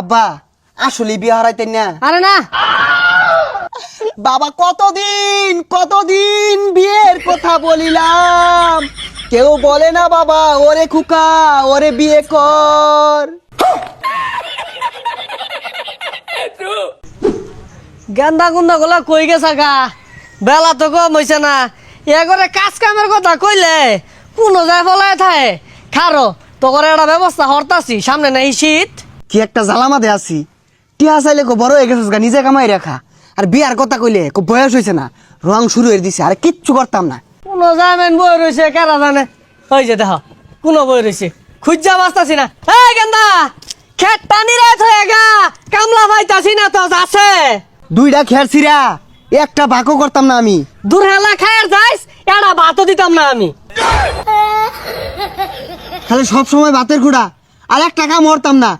আব্বা আসলে বিয়ে হারাইতেন না। আরে না। বাবা কতদিন কতদিন বিয়ের কথা বলিলাম? কেউ বলে না বাবা ওরে খুকা ওরে বিয়ে কর। গেন্দা গুন্দা গুলা কই গেছা গা? বেলা তো কম হইছে না। এ করে কাজ কামের কথা কইলে কোনো যায় ফলায় থাকে খারো তো করে একটা ব্যবস্থা হরতাছি সামনে নাই শীত। কি একটা জ্বালামাতে আছি। টিয়া চাইলে কো বড় হয়ে গেছিস গা নিজে কামাই রাখা। আর বিয়ার কথা কইলে কো বয়স হয়েছে না রং শুরু হয়ে দিছে আর কিচ্ছু করতাম না। কোনো জামেন বই রয়েছে কারা জানে? ওই যে দেখ কোনো বই রয়েছে খুঁজা বাঁচতাছি না। এই গেন্দা খেত টানি রাত হয়ে গা কামলা পাইতাছি না তো আছে দুইটা খের ছিরা একটা ভাগও করতাম না আমি। দূর হেলা খায়ের যাইস এটা ভাতও দিতাম না আমি। খালি সব সময় ভাতের খুঁড়া আর একটা কাম হরতাম না।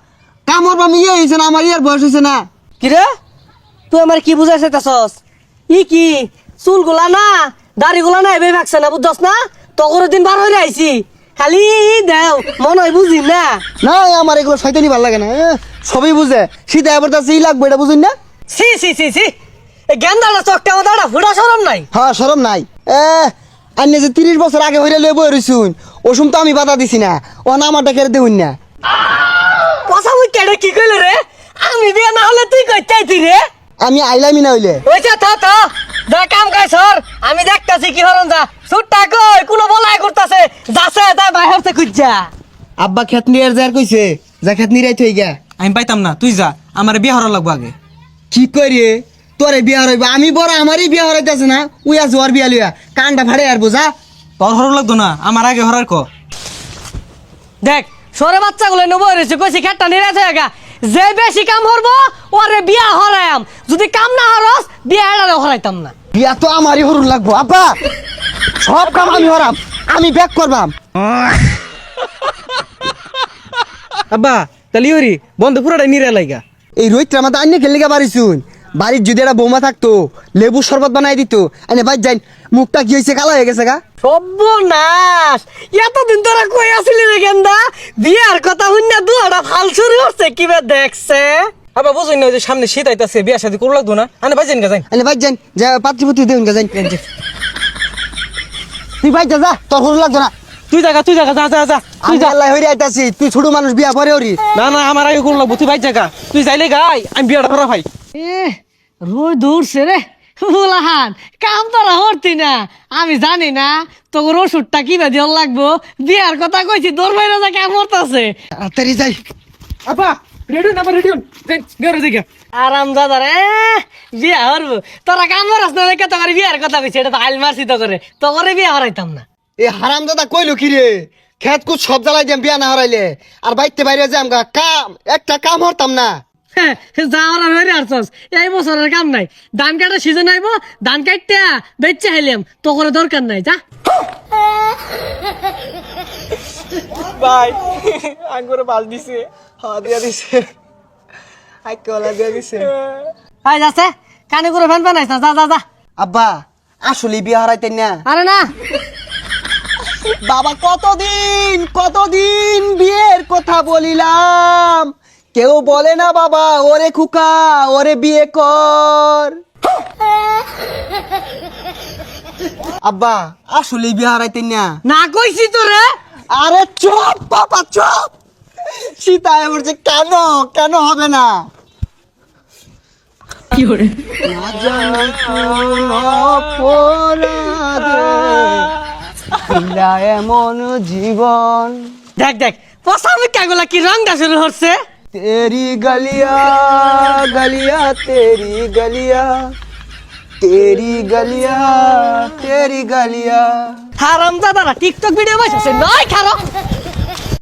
কাম হরবাম ইয়ে হয়েছে না আমার ইয়ার বয়স হয়েছে না। কিরে তুই আমার কি বুঝাইছে তাছস ই কি? চুলগুলা না দাড়িগুলা না এবে ভাগছে না বুঝছস না? তগর দিন বার হয়ে আইছি। খালি দেও মন হয় বুঝি না। না আমার এগুলো শয়তানি ভালো লাগে না সবই বুঝে। শীতে এবার তার সেই লাগবে এটা বুঝুন না? সি সি সি সি গেন্দাটা চোখটা আমার দাঁড়া ফুটা সরম নাই। হ্যাঁ সরম নাই। এ আন্নে যে তিরিশ বছর আগে হইলে লয়ে বই রইছুন ওসুম তো আমি বাধা দিছি না ও না আমারটা কেড়ে দেউন না। কেডে কি কইল রে? আমি বিয়ে না হলে তুই কই চাইতি রে? আমি আইলামি না হইলে। ওইটা থা থা। যা কাম কাজ সর। আমি দেখতাছি কি হরন যা। সুটটা কই? কোনো বলাই করতাছে। যাছে তা খুঁজা আব্বা খেত নিয়ে যার কইছে যা খেত থই গা আমি পাইতাম না তুই যা। আমার বিয়ে হরা লাগবো আগে। কি করি তোরে বিয়া হইব আমি বড় আমারই বিয়া হরাইতেছে না। উই আছে ওর বিয়া লইয়া। কানটা ফাড়ে আর বোঝা তোর হর লাগতো না। আমার আগে হরার ক। দেখ সরে বাচ্চাগুলো নেব রয়েছে কইছি খেটটা নিয়ে আছে একা। যে বেশি কাম হরবো ওরে বিয়া হরায়াম। যদি কাম না হরস বিয়া এড়ারে হরাইতাম না। বিয়া তো আমারই হরুন লাগবো। আব্বা সব কাম আমি হরাম আমি ব্যাক করবাম। আব্বা তাহলে ইউরি বন্ধ পুরাটাই নিরে লাইগা। এই রোহিতটা আমাদের আন্য খেলে গা বাড়িছুন। বাড়ির যদি একটা বৌমা থাকতো লেবু শরবত বানাই দিত এনে ভাই যাই মুখটা কি হয়েছে কালো হয়ে গেছে গা? সর্বনাশ! এতদিন তোরা কই আসলি রে গেন্দা? বিয়ার কথা শুননা দুয়াটা ফাল শুরু হচ্ছে কিবা দেখছে? আব্বা বুঝুন না যে সামনে শীত আইতাছে বিয়া শাদি করু লাগতো না? আনে বাজেন গা যাই এনে ভাই যাই যা পাত্রপতি দেউন গা যাই তুই ভাই যা যা তোর হরু লাগতো না। তুই জায়গা তুই জায়গা যা যা যা তুই তুই যা। আল্লাহ হইরে আইতাছি তুই ছোট মানুষ বিয়া পরে ওরি না না আমার আগে করু লাগবো তুই ভাই জায়গা তুই যাইলে গাই আমি বিয়াটা করা ভাই। এ রোজ দৌড়ছে রে। ফুলাহান কাম তোরা হরতি না। আমি জানি না তোর ওষুধটা কিনা দিয়ে লাগবো। বিয়ার কথা কইছি তোর বাইরে যা কাম হরতাছে। তাড়াতাড়ি যাই। আব্বা রেডিও না রেডিও গেরে দিকে আরাম দাদা রে বিয়া হরবো। তোরা কাম হরস না দেখে তোমার বিয়ার কথা কইছি এটা তো আইল মারছি তো করে তো করে বিয়া হরাইতাম না। এ হারাম দাদা কইলো কি রে? খেত কুচ সব জ্বালাই দিম বিয়া না হারাইলে। আর বাইতে বাইরে যাম গা কাম একটা কাম হরতাম না। যা ওরা হয়ে আসছস এই বছরের কাম নাই। ধান কাটার সিজন আইব ধান কাটতে বেচে হাইলাম। তো করে দরকার নাই যা। ভাই আঙ্গুরে বাল দিছে। হ্যাঁ দিয়া দিছে। আই কলা দিয়া দিছে। আই যাচ্ছে। কানে করে ফ্যান ফ্যান না যা যা যা। আব্বা আসলে বিয়া হারাইতেন না। আরে না। বাবা কতদিন কতদিন বিয়ের কথা বলিলাম? কেউ বলে না বাবা ওরে খুকা ওরে বিয়ে কর। আব্বা আসলে বিয়ে হারাইতেন না। না কইছি তো রে আরে চুপ বাবা চুপ। সীতা বলছে কেন কেন হবে না? কোন অপরাধে। এমন জীবন। দেখ দেখ পচা মিথ্যাগুলা কি রংটা শুরু হচ্ছে? তেরি গলিয়া গলিয়া তেরি গলিয়া তেরি গলিয়া তেরি গলিয়া হারামজাদারা টিকটক ভিডিও বসেছে নয় খারো